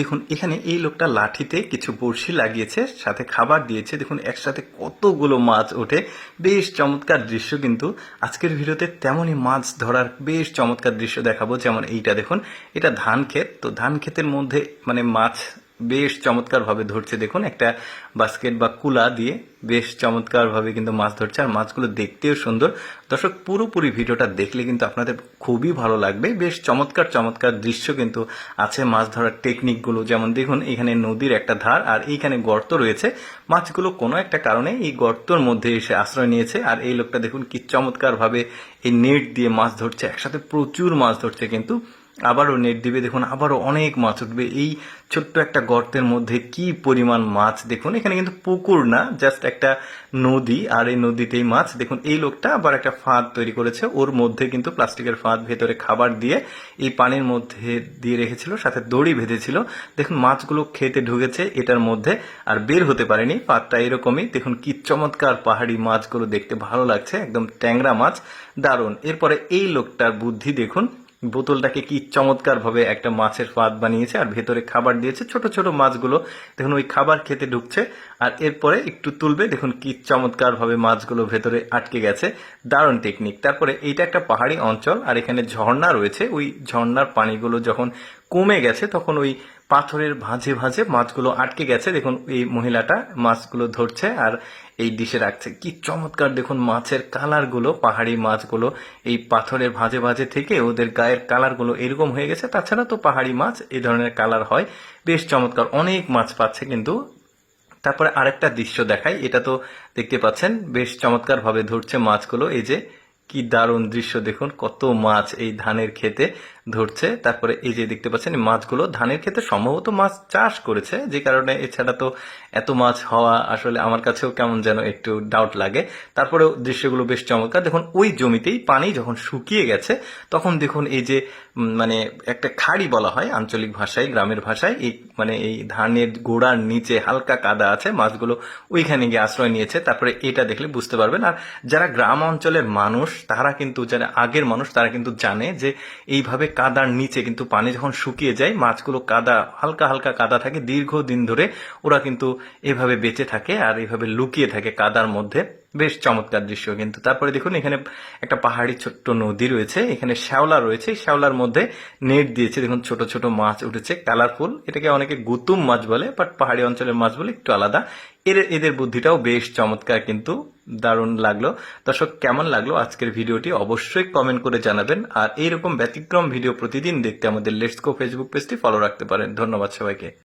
দেখুন, এখানে এই লোকটা লাঠিতে কিছু বড়শি লাগিয়েছে, সাথে খাবার দিয়েছে। দেখুন, একসাথে কতগুলো মাছ ওঠে। বেশ চমৎকার দৃশ্য কিন্তু। আজকের ভিডিওতে তেমনই মাছ ধরার বেশ চমৎকার দৃশ্য দেখাবো। যেমন এইটা দেখুন, এটা ধান ক্ষেত। তো ধান ক্ষেতের মধ্যে মানে মাছ বেশ চমৎকারভাবে ধরছে। দেখুন, একটা বাস্কেট বা কুলা দিয়ে বেশ চমৎকারভাবে কিন্তু মাছ ধরছে। আর মাছগুলো দেখতেও সুন্দর। দর্শক, পুরোপুরি ভিডিওটা দেখলে কিন্তু আপনাদের খুবই ভালো লাগবে। বেশ চমৎকার চমৎকার দৃশ্য কিন্তু আছে মাছ ধরার টেকনিকগুলো যেমন দেখুন, এখানে নদীর একটা ধার আর এইখানে গর্ত রয়েছে। মাছগুলো কোনো একটা কারণে এই গর্তর মধ্যে এসে আশ্রয় নিয়েছে। আর এই লোকটা দেখুন, কি চমৎকারভাবে এই নেট দিয়ে মাছ ধরছে। একসাথে প্রচুর মাছ ধরছে কিন্তু। আবারও নেট দিবে, দেখুন, আবারও অনেক মাছ উঠবে। এই ছোট্ট একটা গর্তের মধ্যে কি পরিমাণ মাছ, দেখুন, এখানে কিন্তু পুকুর না জাস্ট একটা নদী, আর এই নদীতেই মাছ। দেখুন, এই লোকটা আবার একটা ফাঁদ তৈরি করেছে, ওর মধ্যে কিন্তু প্লাস্টিকের ফাঁদ ভেতরে খাবার দিয়ে এই পানির মধ্যে দিয়ে রেখেছিল, সাথে দড়ি বেঁধেছিল। দেখুন, মাছগুলো খেতে ঢুকেছে এটার মধ্যে, আর বের হতে পারেনি, ফাঁদটা এরকমই। দেখুন, কি চমৎকার পাহাড়ি মাছগুলো দেখতে ভালো লাগছে, একদম ট্যাংরা মাছ, দারুণ। এরপরে এই লোকটার বুদ্ধি, দেখুন বোতলটাকে কি চমৎকার ভাবে একটা মাছের ফাঁদ বানিয়েছে আর ভেতরে খাবার দিয়েছে, ছোট ছোট মাছগুলো। দেখুন, ওই খাবার খেতে ঢুকছে আর এরপরে একটু তুলবে। দেখুন, কি চমৎকার ভাবে মাছগুলো ভেতরে আটকে গেছে। দারুণ টেকনিক তারপরে এইটা একটা পাহাড়ি অঞ্চল আর এখানে ঝর্ণা রয়েছে। ওই ঝর্ণার পানিগুলো যখন কমে গেছে, তখন ওই পাথরের ভাঁজে ভাঁজে মাছগুলো আটকে গেছে। দেখুন, এই মহিলাটা মাছগুলো ধরছে আর এই ডিশে রাখছে। কি চমৎকার দেখুন, মাছের কালারগুলো, পাহাড়ি মাছগুলো, এই পাথরের ভাঁজে ভাঁজে থেকে ওদের গায়ের কালারগুলো এরকম হয়ে গেছে। তাছাড়া তো পাহাড়ি মাছ এই ধরনের কালার হয়। বেশ চমৎকার, অনেক মাছ পাচ্ছে কিন্তু। তারপরে আরেকটা দৃশ্য দেখাই, এটা তো দেখতে পাচ্ছেন, বেশ চমৎকার ভাবে ধরছে মাছগুলো। এই যে, কি দারুণ দৃশ্য দেখুন, কত মাছ এই ধানের খেতে ধরছে। তারপরে এই যে দেখতে পাচ্ছেন মাছগুলো ধানের ক্ষেত্রে সম্ভবত মাছ চাষ করেছে, যে কারণে এছাড়া তো এত মাছ হওয়া আসলে আমার কাছেও কেমন যেন একটু ডাউট লাগে। তারপরে দৃশ্যগুলো বেশ চমৎকার। দেখুন, ওই জমিতেই পানি যখন শুকিয়ে গেছে, তখন দেখুন এই যে মানে একটা খাড়ি বলা হয় আঞ্চলিক ভাষায়, গ্রামের ভাষায়, এই মানে এই ধানের গোড়ার নিচে হালকা কাদা আছে, মাছগুলো ওইখানে গিয়ে আশ্রয় নিয়েছে। তারপরে এটা দেখলে বুঝতে পারবেন। আর যারা গ্রাম অঞ্চলের মানুষ, তারা কিন্তু যারা আগের মানুষ, তারা কিন্তু জানে যে এইভাবে কাদার নিচে কিন্তু পানি যখন শুকিয়ে যায়, মাছগুলো কাদা, হালকা হালকা কাদা থাকে। দীর্ঘদিন ধরে ওরা কিন্তু এভাবে বেঁচে থাকে আর এভাবে লুকিয়ে থাকে কাদার মধ্যে। বেশ চমৎকার দৃশ্য কিন্তু। তারপরে দেখুন, এখানে একটা পাহাড়ি ছোট্ট নদী রয়েছে, এখানে শ্যাওলা রয়েছে শ্যাওলার মধ্যে নেট দিয়েছে। দেখুন, ছোট ছোট মাছ উঠেছে, কালারফুল। এটাকে অনেকে গুতুম মাছ বলে, বাট পাহাড়ি অঞ্চলের মাছ বলে একটু আলাদা। এর, এদের বুদ্ধিটাও বেশ চমৎকার কিন্তু, দারুণ লাগল। দর্শক, কেমন লাগল আজকের ভিডিওটি অবশ্যই কমেন্ট করে জানাবেন। আর এইরকম ব্যতিক্রম ভিডিও প্রতিদিন দেখতে আমাদের লেটস গো ফেসবুক পেজটি ফলো রাখতে পারেন। ধন্যবাদ সবাইকে।